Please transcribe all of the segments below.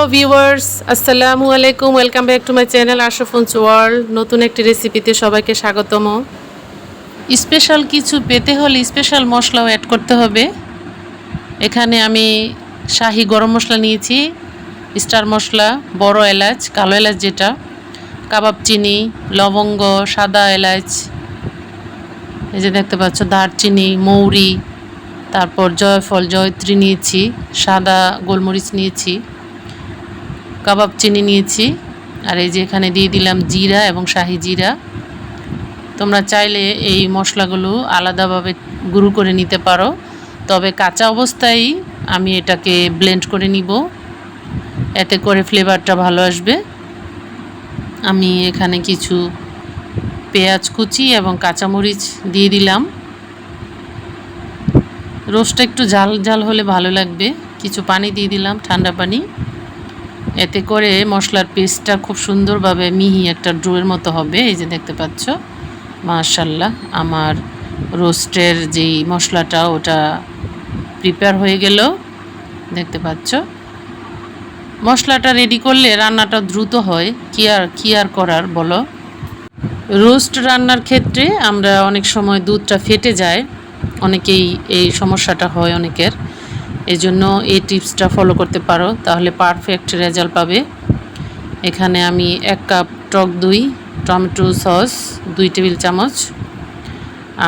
Hello viewers আসসালামু আলাইকুম welcome back to my channel Ashrafun's world নতুন একটি রেসিপিতে সবাইকে স্বাগতম। স্পেশাল কিছু পেতে হলে স্পেশাল মশলাও অ্যাড করতে হবে। এখানে আমি শাহি গরম মশলা নিয়েছি। স্টার মশলা, বড় এলাচ, কালো এলাচ যেটা। কাবাব চিনি, লবঙ্গ, সাদা এলাচ। এই যে দেখতে পাচ্ছ, দারচিনি, মৌরি। তারপর জয়ফল, জয়ত্রী নিয়েছি। সাদা গোলমরিচ নিয়েছি। কাবাব চিনি নিয়েছি। আর এই যে এখানে দিয়ে দিলাম জিরা এবং শাহি জিরা। তোমরা চাইলে এই মশলাগুলো আলাদাভাবে গুঁড়ো করে নিতে পারো। তবে কাঁচা অবস্থায় আমি এটাকে ব্লেন্ড করে নিব। এতে করে ফ্লেভারটা ভালো আসবে। আমি এখানে কিছু পেঁয়াজ কুচি এবং কাঁচামরিচ দিয়ে দিলাম। রোস্টটা একটু জাল জাল হলে ভালো লাগবে। কিছু পানি দিয়ে দিলাম, ঠান্ডা পানি। এতে করে মশলার পেস্টটা খুব সুন্দরভাবে মিহি একটা ড্রোয়ের মতো হবে, এই যে দেখতে পাচ্ছ। মাশাল্লাহ আমার রোস্টের যেই মশলাটা, ওটা প্রিপেয়ার হয়ে গেল, দেখতে পাচ্ছ। মশলাটা রেডি করলে রান্নাটা দ্রুত হয়, কি আর কি আর করার বলো? রোস্ট রান্নার ক্ষেত্রে আমরা অনেক সময় দুধটা ফেটে যায়, অনেকেই এই সমস্যাটা হয় অনেকের। এই জন্য এই টিপসটা ফলো করতে পারো, তাহলে পারফেক্ট রেজাল্ট পাবে। এখানে আমি এক কাপ টক দই, টমেটো সস দুই টেবিল চামচ,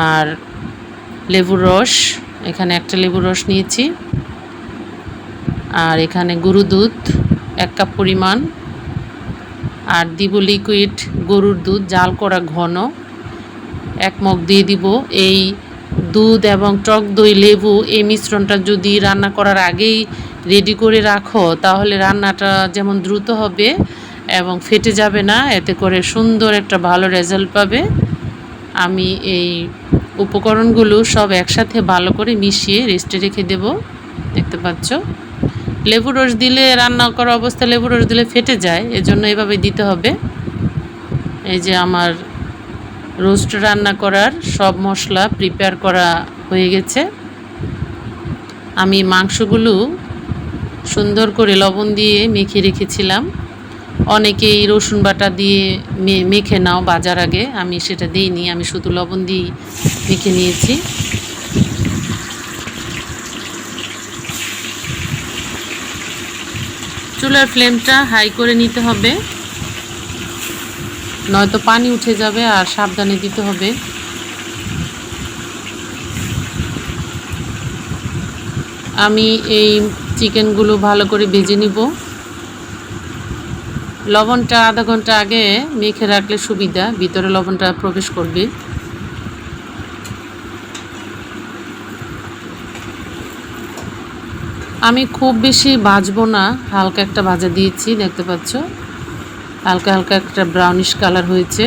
আর লেবুর রস, এখানে একটা লেবুর রস নিয়েছি। আর এখানে গরু দুধ, এক কাপ পরিমাণ। আর দিব লিকুইড গরুর দুধ, জাল করা ঘন। এক মগ দিয়ে দিব এই দুধ এবং টক দই, লেবু এই মিশ্রণটা যদি রান্না করার আগেই রেডি করে রাখো, তাহলে রান্নাটা যেমন দ্রুত হবে এবং ফেটে যাবে না, এতে করে সুন্দর একটা ভালো রেজাল্ট পাবে। আমি এই উপকরণগুলো সব একসাথে ভালো করে মিশিয়ে রেস্টে রেখে দেব। দেখতে পাচ্ছ? লেবু রস দিলে রান্না করা অবস্থা লেবু রস দিলে ফেটে যায়, এজন্য এভাবে দিতে হবে। এই যে আমার রোস্ট রান্না করার সব মশলা প্রিপেয়ার করা হয়ে গেছে। আমি মাংসগুলো সুন্দর করে লবণ দিয়ে মেখে রেখেছিলাম। অনেকেই রসুন বাটা দিয়ে মেখে নাও বাজার আগে। আমি সেটা দিইনি, আমি শুধু লবণ দিয়ে মেখে নিয়েছি। চুলার ফ্লেমটা হাই করে নিতে হবে। নয়তো পানি উঠে যাবে আর সাবধানে দিতে হবে। আমি এই চিকেনগুলো ভালো করে ভেজে নিব। লবণটা আধা ঘণ্টা আগে মেখে রাখলে সুবিধা, ভিতরে লবণটা প্রবেশ করবে। আমি খুব বেশি ভাজবো না, হালকা একটা ভাজা দিয়েছি, দেখতে পাচ্ছ? হালকা হালকা একটা ব্রাউনিশ কালার হয়েছে।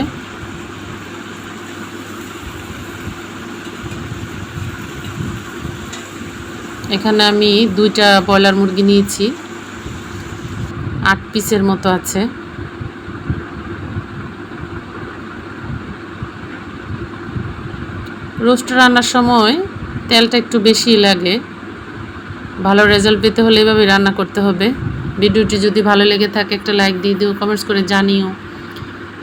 এখানে আমি দুইটা ব্রয়লার মুরগি নিয়েছি। আট পিসের মতো আছে। রোস্ট রান্নার সময় তেলটা একটু বেশি লাগে। ভালো রেজাল্ট পেতে হলে এভাবে রান্না করতে হবে। ভিডিওটি যদি ভালো লেগে থাকে, একটা লাইক দিয়ে দিও কমেন্টস করে জানিও।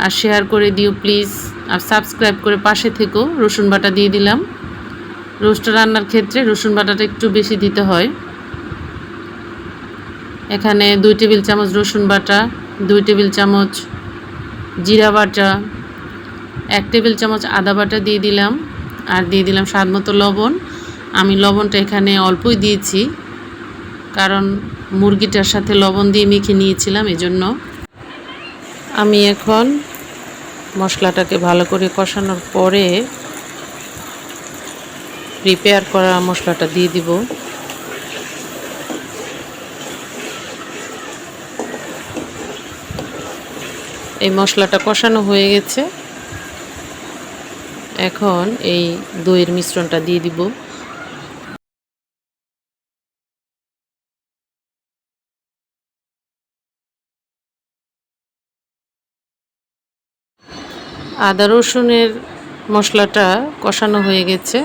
আর শেয়ার করে দিও প্লিজ আর সাবস্ক্রাইব করে পাশে থেকেও রসুন বাটা দিয়ে দিলাম। রোস্ট রান্নার ক্ষেত্রে রসুন বাটাটা একটু বেশি দিতে হয়। এখানে দুই টেবিল চামচ রসুন বাটা, দুই টেবিল চামচ জিরা বাটা, এক টেবিল চামচ আদা বাটা দিয়ে দিলাম। আর দিয়ে দিলাম স্বাদ মতো লবণ। আমি লবণটা এখানে অল্পই দিয়েছি। কারণ মুরগিটার সাথে লবণ দিয়ে মেখে নিয়েছিলাম, এজন্য আমি এখন মশলাটাকে ভালো করে কষানোর পরে প্রিপেয়ার করা মশলাটা দিয়ে দিব। এই মশলাটা কষানো হয়ে গেছে। এখন এই দইয়ের মিশ্রণটা দিয়ে দিব। আদা রসুনের মশলাটা কষানো হয়ে গেছে।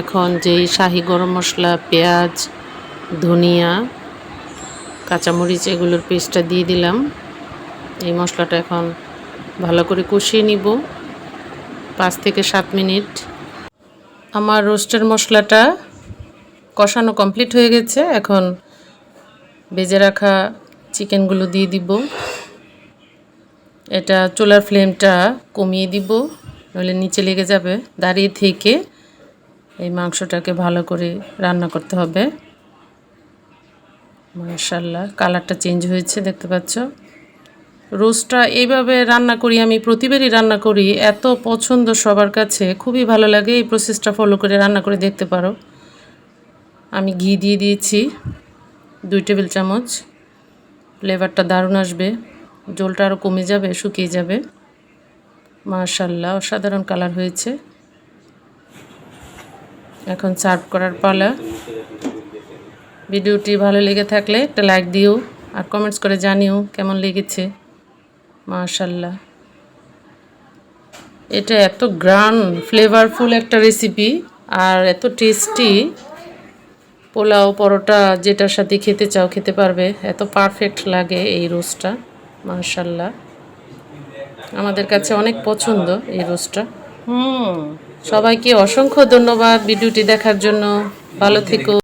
এখন যেই শাহি গরম মশলা, পেঁয়াজ, ধনিয়া, কাঁচামরিচ এগুলোর পেস্টটা দিয়ে দিলাম। এই মশলাটা এখন ভালো করে কষিয়ে নিব পাঁচ থেকে সাত মিনিট। আমার রোস্টের মশলাটা কষানো কমপ্লিট হয়ে গেছে। এখন বেজে রাখা চিকেনগুলো দিয়ে দিব। এটা চুলার ফ্লেমটা কমিয়ে দিব, নইলে নিচে লেগে যাবে। দাঁড়িয়ে থেকে এই মাংসটাকে ভালো করে রান্না করতে হবে। মার্শাল্লাহ কালারটা চেঞ্জ হয়েছে, দেখতে পাচ্ছ? রোস্টটা এইভাবে রান্না করি, আমি প্রতিবারই রান্না করি। এত পছন্দ সবার কাছে, খুবই ভালো লাগে এই প্রসেসটা ফলো করে রান্না করে দেখতে পারো। আমি ঘি দিয়ে দিয়েছি, দুই টেবিল চামচ। ফ্লেভারটা দারুণ আসবে। জলটা আরও কমে যাবে, শুকিয়ে যাবে। মার্শাল্লাহ অসাধারণ কালার হয়েছে। এখন সার্ভ করার পালা। ভিডিওটি ভালো লেগে থাকলে একটা লাইক দিও আর কমেন্টস করে জানিও কেমন লেগেছে। মাশাল্লাহ এটা এত গ্রান ফ্লেভারফুল একটা রেসিপি আর এত টেস্টি পোলাও, পরোটা, যেটার সাথে খেতে চাও খেতে পারবে, এত পারফেক্ট লাগে এই রোস্টটা মাশাল্লাহ। আমাদের কাছে অনেক পছন্দ এই রোজটা হুম। সবাইকে অসংখ্য ধন্যবাদ ভিডিওটি দেখার জন্য। ভালো থেকো।